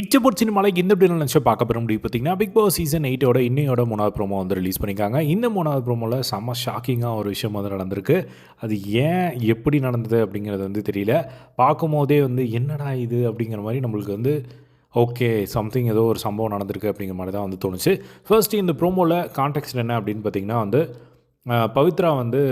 இச்சபோர்ட் சினிமாவில் இந்த இப்படி நினச்சி பார்க்க பெற முடியும். பார்த்தீங்கன்னா பிக் பாஸ் சீசன் எயிட்டோட இன்னையோட மூணாவது ப்ரோமோ வந்து ரிலீஸ் பண்ணியிருக்காங்க. இந்த மூணாவது ப்ரோமோவில் செம்ம ஷாக்கிங்காக ஒரு விஷயம் வந்து நடந்திருக்கு. அது ஏன் எப்படி நடந்தது அப்படிங்கிறது வந்து தெரியல. பார்க்கும்போதே வந்து என்னடா இது அப்படிங்கிற மாதிரி நம்மளுக்கு வந்து ஓகே சம்திங் ஏதோ ஒரு சம்பவம் நடந்திருக்கு அப்படிங்கிற மாதிரி தான் வந்து தோணுச்சு. ஃபர்ஸ்ட் இந்த ப்ரோமோவில் கான்டெக்ட் என்ன அப்படின்னு பார்த்தீங்கன்னா வந்து பவித்ரா வந்து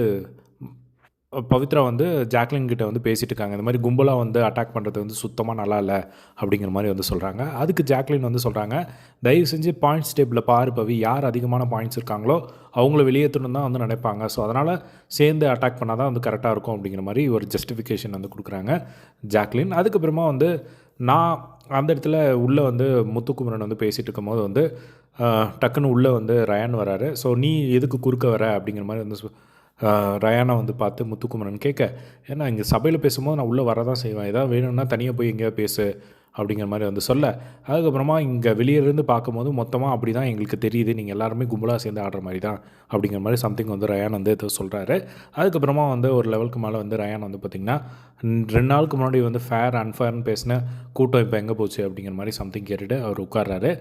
பவித்ரா வந்து ஜாக்லின் கிட்ட வந்து பேசிட்டு இருக்காங்க. இந்த மாதிரி கும்பலாக வந்து அட்டாக் பண்ணுறது வந்து சுத்தமாக நல்லா இல்லை அப்படிங்கிற மாதிரி வந்து சொல்கிறாங்க அதுக்கு ஜாக்லின் வந்து சொல்கிறாங்க தயவு செஞ்சு பாயிண்ட்ஸ் டேபிளில் பாரு பவி யார் அதிகமான பாயிண்ட்ஸ் இருக்காங்களோ அவங்கள வெளியேற்றணும் தான் வந்து நினைப்பாங்க. ஸோ அதனால் சேர்ந்து அட்டாக் பண்ணால் தான் வந்து கரெக்டாக இருக்கும் அப்படிங்கிற மாதிரி ஒரு ஜஸ்டிஃபிகேஷன் வந்து கொடுக்குறாங்க ஜாக்லின். அதுக்கப்புறமா வந்து நான் அந்த இடத்துல உள்ளே வந்து முத்துக்குமரன் வந்து பேசிகிட்டு இருக்கும்போது வந்து டக்குன்னு உள்ளே வந்து ரயான் வராரு. ஸோ நீ எதுக்கு குறுக்க வர? அப்படிங்கிற மாதிரி வந்து சொ- ரயானை வந்து பார்த்து முத்துக்குமரன் கேட்க ஏன்னா இங்கே சபையில் பேசும்போது நான் உள்ளே வரதான் செய்வேன். ஏதாவது வேணும்னா தனியாக போய் எங்கேயா பேசு அப்படிங்கிற மாதிரி வந்து சொல்ல. அதுக்கப்புறமா இங்கே வெளியிலேருந்து பார்க்கும்போது மொத்தமாக அப்படி தான் எங்களுக்கு தெரியுது. நீங்கள் எல்லாருமே கும்பலாக சேர்ந்து ஆடுற மாதிரி தான் அப்படிங்கிற மாதிரி சம்திங் வந்து ரயான் வந்து சொல்கிறாரு அதுக்கப்புறமா வந்து ஒரு லெவலுக்கு மேலே வந்து ரயான் வந்து பார்த்திங்கன்னா ரெண்டு நாளுக்கு முன்னாடி வந்து ஃபேர் அன்ஃபேர்னு பேசின கூட்டம் இப்போ எங்கே போச்சு? அப்படிங்கிற மாதிரி சம்திங் கேட்டுட்டு அவர் உட்கார்றாரு.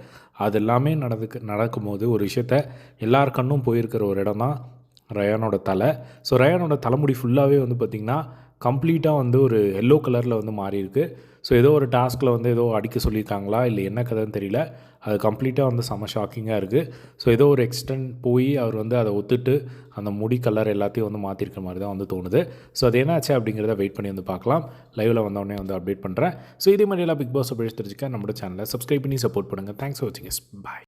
அது எல்லாமே நடந்துக்கு நடக்கும்போது ஒரு விஷயத்த எல்லார் கண்ணும் போயிருக்கிற ஒரு இடம் தான் ரயானோட தலை. ஸோ ரயானோட தலைமுடி ஃபுல்லாகவே வந்து பார்த்திங்கன்னா கம்ப்ளீட்டாக வந்து ஒரு எல்லோ கலரில் வந்து மாறியிருக்கு. ஸோ ஏதோ ஒரு டாஸ்கில் வந்து ஏதோ அடிக்க சொல்லியிருக்காங்களா? இல்லை என்ன கதைன்னு தெரியல. அது கம்ப்ளீட்டாக வந்து செம ஷாக்கிங்காக இருக்குது ஸோ ஏதோ ஒரு எக்ஸ்டென்ட் போய் அவர் வந்து அதை ஒத்துட்டு அந்த முடி கலர் எல்லாத்தையும் வந்து மாற்றிருக்க மாதிரி தான் வந்து தோணுது. ஸோ அது என்னாச்சு அப்படிங்கிறத வெயிட் பண்ணி வந்து பார்க்கலாம். லைவில் வந்தோடனே வந்து அப்டேட் பண்ணுறேன் ஸோ இதே மாதிரி எல்லாம் பிக் பாஸ் அப்டேட் தெரிஞ்சுக்க நம்மளோட சேனலை சப்ஸ்கிரைப் பண்ணி சப்போர்ட் பண்ணுங்கள் தேங்க்ஸ் ஃபார் வாட்சிங் பாய்